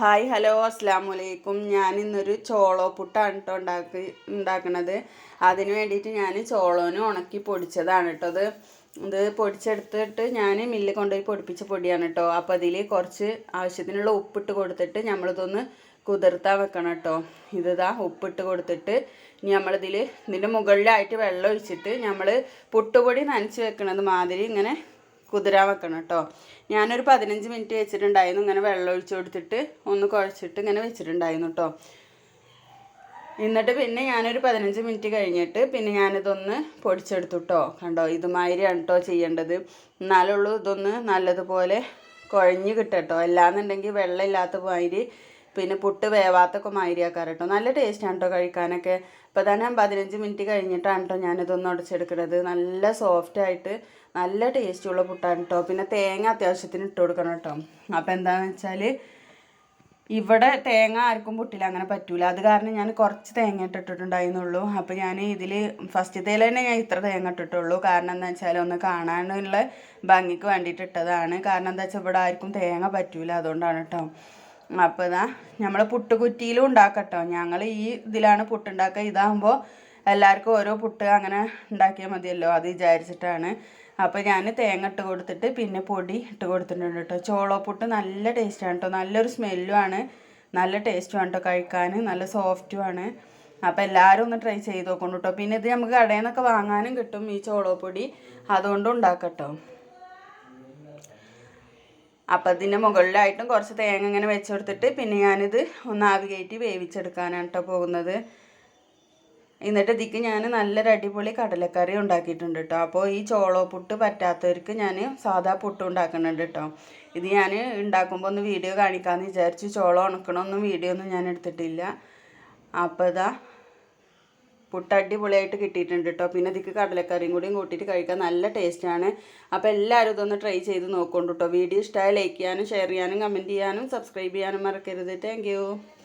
Hi hello അസ്സാം വലൈക്കും ഞാൻ ഇന്നൊരു ചോളോ പുട്ടാണ് കേട്ടോ ഉണ്ടാക്കി ഉണ്ടാക്കണത്. അതിന് വേണ്ടിയിട്ട് ഞാൻ ചോളോന് ഉണക്കി പൊടിച്ചതാണ് കേട്ടോ അത് ഇത് പൊടിച്ചെടുത്തിട്ട് ഞാൻ മില്ലിൽ കൊണ്ടുപോയി പൊടിപ്പിച്ച പൊടിയാണ് കേട്ടോ അപ്പോൾ അതിൽ കുറച്ച് ആവശ്യത്തിനുള്ള ഉപ്പിട്ട് കൊടുത്തിട്ട് നമ്മളിതൊന്ന് കുതിർത്താൻ വെക്കണം കേട്ടോ ഇതാ ഉപ്പിട്ട് കൊടുത്തിട്ട് ഇനി നമ്മളിതിൽ ഇതിന്റെ മുകളിലായിട്ട് വെള്ളം ഒഴിച്ചിട്ട് നമ്മൾ പുട്ടുപൊടി നനച്ച് വെക്കണത് മാതിരി ഇങ്ങനെ കുതിരാൻ വെക്കണം കേട്ടോ. ഞാനൊരു പതിനഞ്ച് മിനിറ്റ് വെച്ചിട്ടുണ്ടായിരുന്നു. ഇങ്ങനെ വെള്ളം ഒഴിച്ചു കൊടുത്തിട്ട് ഒന്ന് കുഴച്ചിട്ട് ഇങ്ങനെ വെച്ചിട്ടുണ്ടായിരുന്നു കേട്ടോ. എന്നിട്ട് പിന്നെ ഞാനൊരു പതിനഞ്ച് മിനിറ്റ് കഴിഞ്ഞിട്ട് പിന്നെ ഞാനിതൊന്ന് പൊടിച്ചെടുത്തു കേട്ടോ. കണ്ടോ? ഇതുമാതിരിയാണ് കേട്ടോ ചെയ്യേണ്ടത്. എന്നാലുള്ളൂ ഇതൊന്ന് നല്ലതുപോലെ കുഴഞ്ഞ് കിട്ടട്ടോ അല്ലാന്നുണ്ടെങ്കിൽ വെള്ളം ഇല്ലാത്ത മാതിരി പിന്നെ പുട്ട് വേവാത്തൊക്കെ മാതിരിയാക്കാറ് കേട്ടോ നല്ല ടേസ്റ്റാണ് കേട്ടോ കഴിക്കാനൊക്കെ. ഇപ്പോൾ തന്നെ പതിനഞ്ച് മിനിറ്റ് കഴിഞ്ഞിട്ടാണ് കേട്ടോ ഞാനിതൊന്ന് ഉടച്ചെടുക്കുന്നത് നല്ല സോഫ്റ്റ് ആയിട്ട് നല്ല ടേസ്റ്റുള്ള പുട്ടാണ് കേട്ടോ പിന്നെ തേങ്ങ അത്യാവശ്യത്തിന് ഇട്ട് കൊടുക്കണം കേട്ടോ അപ്പോൾ എന്താണെന്ന് വെച്ചാൽ ഇവിടെ തേങ്ങ ആർക്കും പുട്ടില്ല അങ്ങനെ പറ്റൂല. അത് കാരണം ഞാൻ കുറച്ച് തേങ്ങ ഇട്ടിട്ടുണ്ടായിരുന്നുള്ളൂ. അപ്പോൾ ഞാൻ ഇതിൽ ഫസ്റ്റ് തേയില തന്നെ ഞാൻ ഇത്ര തേങ്ങ ഇട്ടിട്ടുള്ളൂ. കാരണം എന്താ വെച്ചാൽ ഒന്ന് കാണാനുള്ള ഭംഗിക്ക് വേണ്ടിയിട്ട് ഇട്ടതാണ്. കാരണം എന്താ വെച്ചാൽ ഇവിടെ ആർക്കും തേങ്ങ പറ്റൂല. അതുകൊണ്ടാണ് കേട്ടോ അപ്പോൾ ഇതാ നമ്മൾ പുട്ടുകുറ്റിയിലും ഉണ്ടാക്കട്ടോ. ഞങ്ങൾ ഈ ഇതിലാണ് പുട്ടുണ്ടാക്കുക. ഇതാകുമ്പോൾ എല്ലാവർക്കും ഓരോ പുട്ട് അങ്ങനെ ഉണ്ടാക്കിയാൽ മതിയല്ലോ. അത് വിചാരിച്ചിട്ടാണ്. അപ്പോൾ ഞാൻ തേങ്ങ ഇട്ട് കൊടുത്തിട്ട് പിന്നെ പൊടി ഇട്ട് കൊടുത്തിട്ടുണ്ട് കേട്ടോ. ചോളോ പുട്ട് നല്ല ടേസ്റ്റാണ് കേട്ടോ. നല്ലൊരു സ്മെല്ലുമാണ് നല്ല ടേസ്റ്റുമാണ് കേട്ടോ കഴിക്കാൻ നല്ല സോഫ്റ്റുമാണ് അപ്പോൾ എല്ലാവരും ഒന്ന് ട്രൈ ചെയ്ത് നോക്കണം കേട്ടോ. പിന്നെ ഇത് നമുക്ക് കടയിൽ നിന്നൊക്കെ വാങ്ങാനും കിട്ടും ഈ ചോളോ പൊടി. അതുകൊണ്ട് ഉണ്ടാക്കട്ടോ അപ്പം ഇതിന്റെ മുകളിലായിട്ടും കുറച്ച് തേങ്ങ ഇങ്ങനെ വെച്ച് കൊടുത്തിട്ട് പിന്നെ ഞാനിത് ഒന്ന് ആവി കയറ്റി വേവിച്ചെടുക്കാനാണ് കേട്ടോ പോകുന്നത്. എന്നിട്ട് ഇതിക്ക് ഞാൻ നല്ലൊരു അടിപൊളി കടലക്കറി ഉണ്ടാക്കിയിട്ടുണ്ട് കേട്ടോ അപ്പോൾ ഈ ചോളോ പുട്ട് പറ്റാത്തവർക്ക് ഞാൻ സാധാ പുട്ട് ഉണ്ടാക്കുന്നുണ്ട് കേട്ടോ ഇത് ഞാൻ ഉണ്ടാക്കുമ്പോൾ ഒന്ന് വീഡിയോ കാണിക്കാമെന്ന് വിചാരിച്ചു. ചോളം ഉണക്കണമൊന്നും വീഡിയോ ഒന്നും ഞാൻ എടുത്തിട്ടില്ല. അപ്പോൾ ഇതാ പുട്ട് അടിപൊളിയായിട്ട് കിട്ടിയിട്ടുണ്ട് കേട്ടോ പിന്നെ ഇതിക്ക് കടലക്കറിയും കൂടിയും കൂട്ടിയിട്ട് കഴിക്കാൻ നല്ല ടേസ്റ്റാണ് അപ്പോൾ എല്ലാവരും ഇതൊന്ന് ട്രൈ ചെയ്ത് നോക്കൊണ്ടു കേട്ടോ വീഡിയോ ഇഷ്ടമായി ലൈക്ക് ചെയ്യാനും ഷെയർ ചെയ്യാനും കമന്റ് ചെയ്യാനും സബ്സ്ക്രൈബ് ചെയ്യാനും മറക്കരുത്. താങ്ക്